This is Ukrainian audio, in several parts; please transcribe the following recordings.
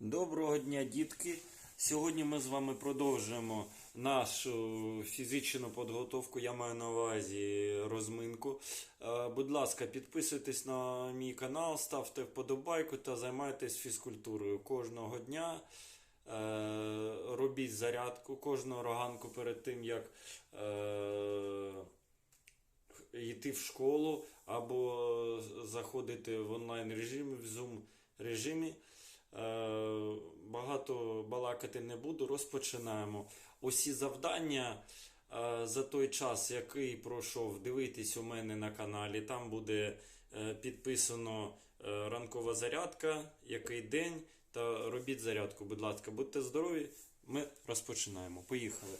Доброго дня, дітки! Сьогодні ми з вами продовжуємо нашу фізичну підготовку. Я маю на увазі розминку. Е, Будь ласка, підписуйтесь на мій канал, ставте вподобайку та займайтесь фізкультурою кожного дня. Е, Робіть зарядку кожного ранку перед тим, як е, йти в школу або заходити в онлайн режимі, в Zoom режимі. Е, Багато балакати не буду. Розпочинаємо. Усі завдання е, за той час, який пройшов, дивитись у мене на каналі. Там буде е, підписано ранкова зарядка, який день. Та робіть зарядку, будь ласка, будьте здорові. Ми розпочинаємо. Поїхали.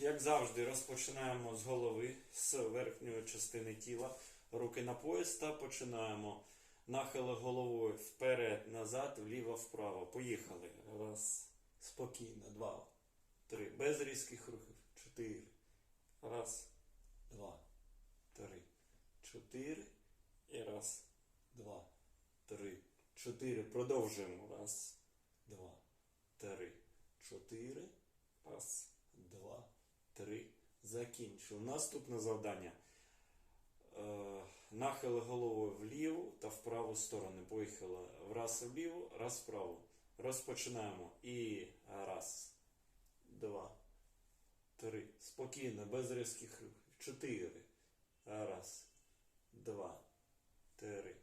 Як завжди, розпочинаємо з голови, з верхньої частини тіла, руки на пояс та починаємо. Нахили головою вперед, назад, вліво, вправо. Поїхали. Раз. Спокійно. Два. Три. Без різких рухів. Чотири. Раз. Два. Три. Чотири. І раз. Два. Три. Чотири. Продовжуємо. Раз. Два. Три. Чотири. Раз. Два. Три. Закінчив. Наступне завдання. Е, Нахили головою вліву та в праву сторону. Поїхали раз вліву, раз вправо. Розпочинаємо. І раз, два, три. Спокійно, без різких рухів. Чотири. Раз, два, три,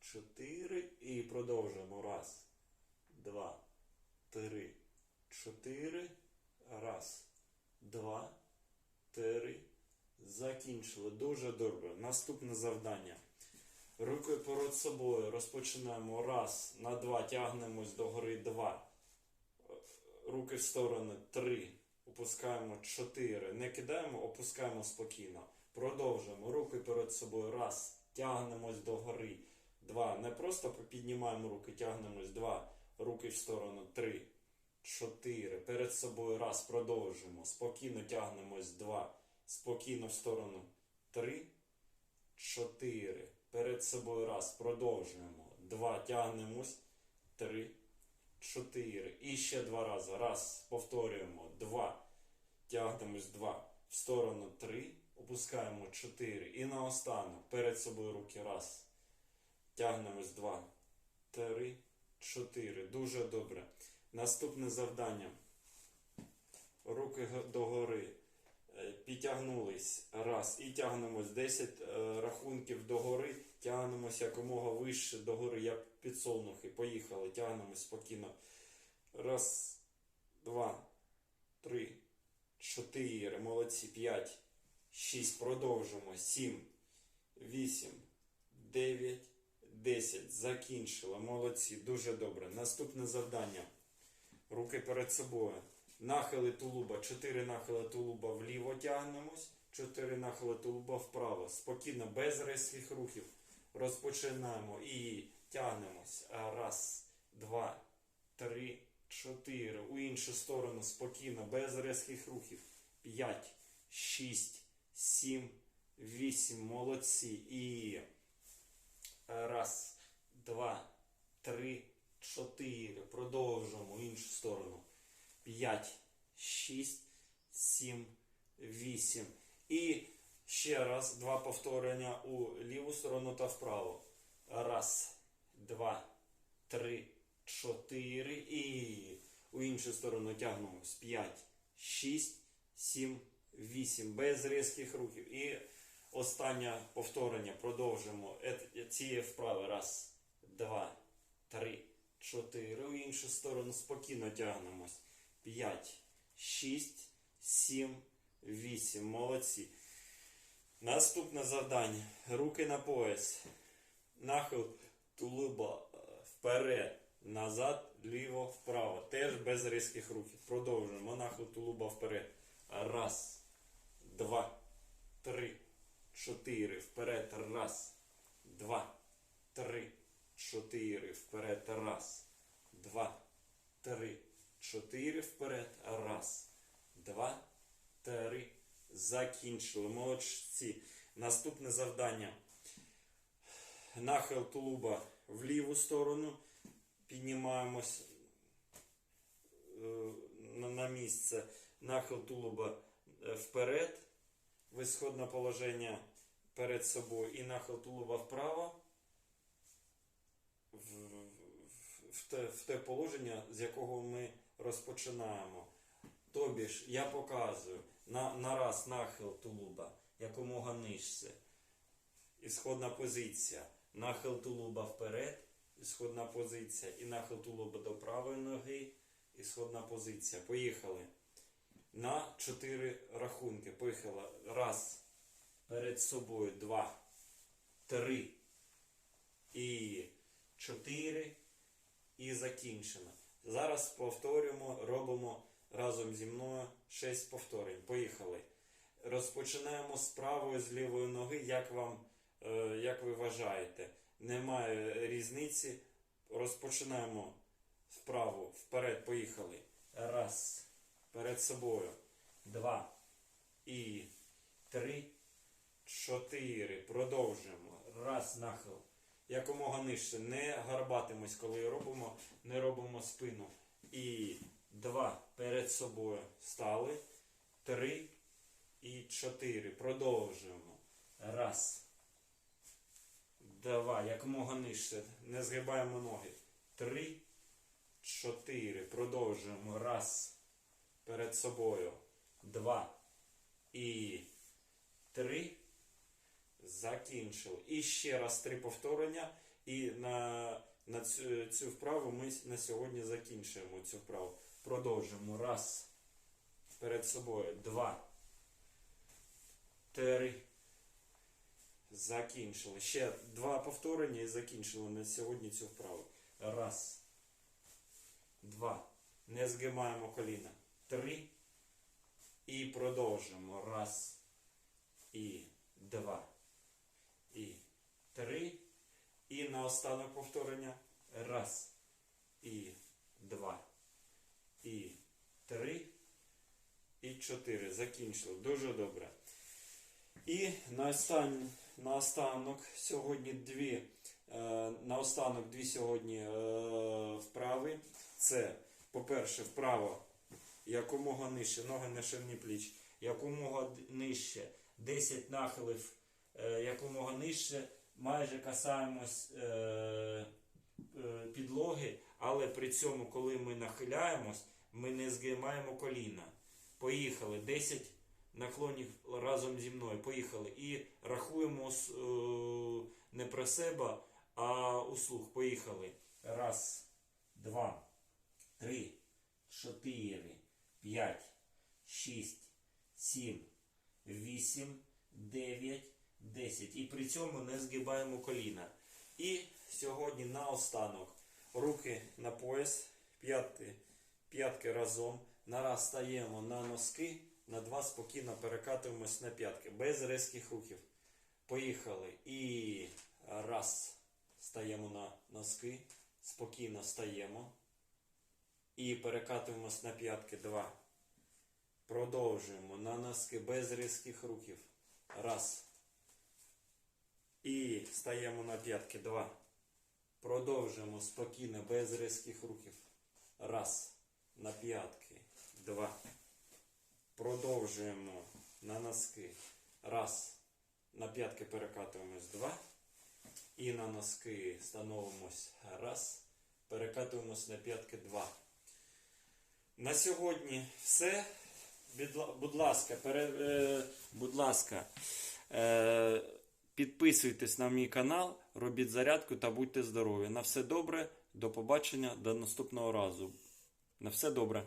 чотири. І продовжуємо. Раз, два, три, чотири. Раз, два, три. Закінчили. Дуже добре. Наступне завдання. Руки перед собою розпочинаємо. Раз, на два. Тягнемось до гори. Два. Руки в сторони. Три. Опускаємо чотири. Не кидаємо, опускаємо спокійно. Продовжуємо. Руки перед собою. Раз. Тягнемось до гори. Два. Не просто піднімаємо руки, тягнемось. Два. Руки в сторону. Три. Чотири. Перед собою. Раз. Продовжуємо. Спокійно тягнемось. Два. Спокійно в сторону. Три, чотири. Перед собою раз. Продовжуємо. Два. Тягнемось. Три, чотири. І ще два рази. Раз. Повторюємо. Два. Тягнемось. Два. В сторону. Три. Опускаємо. Чотири. І наостанок. Перед собою руки. Раз. Тягнемось. Два. Три. Чотири. Дуже добре. Наступне завдання. Руки догори. Е, Підтягнулись раз і тягнемось 10 е, рахунків догори, тягнемось якомога вище догори, як підсолнухи. Поїхали, тягнемось спокійно. Раз, два, три, чотири, молодці, п'ять, шість, продовжимо, сім, вісім, дев'ять, десять. Закінчили, молодці, дуже добре. Наступне завдання. Руки перед собою. Нахили тулуба. Чотири нахили тулуба вліво тягнемось. Чотири нахили тулуба вправо. Спокійно, без різких рухів. Розпочинаємо і тягнемось. Раз, два, три, чотири. У іншу сторону спокійно, без різких рухів. П'ять, шість, сім, вісім. Молодці. І раз, два, три, чотири. Продовжуємо. 5, 6, 7, 8. І ще раз два повторення у ліву сторону та вправо. Раз, два, три, чотири. І у іншу сторону тягнемось. 5, 6, 7, 8. Без різких рухів. І останнє повторення. Продовжимо цієї вправи. Раз, два, три, чотири. У іншу сторону спокійно тягнемось. 5, 6, 7, 8. Молодці. Наступне завдання. Руки на пояс. Нахил тулуба вперед, назад, ліво, вправо. Теж без різких рухів. Продовжуємо. Нахил тулуба вперед. Раз, два, три, чотири. Вперед. Раз, два, три, чотири. Вперед. Раз, два, три. Чотири вперед. Раз, два, три. Закінчили. Молодці. Наступне завдання. Нахил тулуба в ліву сторону. піднімаємось е, на, місце, нахил тулуба е, вперед, висходне положення перед собою і нахил тулуба вправо. В, те, в те положення, з якого ми розпочинаємо. Тобі ж я показую на, на раз нахил тулуба якомога нижче. Ісходна позиція. Нахил тулуба вперед, ісходна позиція. І нахил тулуба до правої ноги, ісходна позиція. Поїхали. На чотири рахунки. Поїхали. Раз. Перед собою. Два. Три. І чотири. І закінчено. Зараз повторюємо, робимо разом зі мною 6 повторень. Поїхали. Розпочинаємо з правої, з лівої ноги, як вам, е, як ви вважаєте. Немає різниці. Розпочинаємо вправо, вперед, поїхали. Раз. Перед собою. Два. І три. Чотири. Продовжуємо. Раз, нахил. Якомога нижче. Не гарбатимось, коли робимо, не робимо спину. І два. Перед собою. Стали. Три і чотири. Продовжуємо. Раз. Два. Якомога нижче. Не згибаємо ноги. Три. Чотири. Продовжуємо. Раз. Перед собою. Два. І три. Закінчили. І ще раз три повторення. І на, на цю, цю вправу ми на сьогодні закінчуємо цю вправу. Продовжуємо. Раз. Перед собою. Два. Три. Закінчили. Ще два повторення і закінчили на сьогодні цю вправу. Раз. Два. Не згимаємо коліна. Три. І продовжуємо. Раз. І два. І три. І на останок повторення. Раз. І два. І три. І чотири. Закінчили. Дуже добре. І на остан... на останок сьогодні дві. Е, на останок дві сьогодні е, вправи. Це, по-перше, вправо якомога нижче, ноги на ширні пліч, якомога нижче, 10 нахилів, якомога нижче, майже касаємось е, е, підлоги, але при цьому, коли ми нахиляємось, ми не згимаємо коліна. Поїхали. 10 наклонів разом зі мною. Поїхали. І рахуємо е, не про себе, а у слух. Поїхали. Раз, два, три, чотири, п'ять, шість, сім, вісім, дев'ять, десять. І при цьому не згибаємо коліна. І сьогодні наостанок руки на пояс, п'ятки, п'ятки разом. Нараз стаємо на носки, на два спокійно перекатуємось на п'ятки, без різких рухів. Поїхали. І раз. Стаємо на носки, спокійно стаємо. І перекатуємось на п'ятки. Два. Продовжуємо на носки без різких рухів. Раз. І стаємо на п'ятки. Два. Продовжуємо спокійно без різких рухів. Раз. На п'ятки. Два. Продовжуємо на носки. Раз. На п'ятки перекатуємось. Два. І на носки становимось. Раз. Перекатуємось на п'ятки. Два. На сьогодні все. Будь- ласка, пере, е, будь ласка, е, підписуйтесь на мій канал, робіть зарядку та будьте здорові. На все добре, до побачення, до наступного разу. На все добре.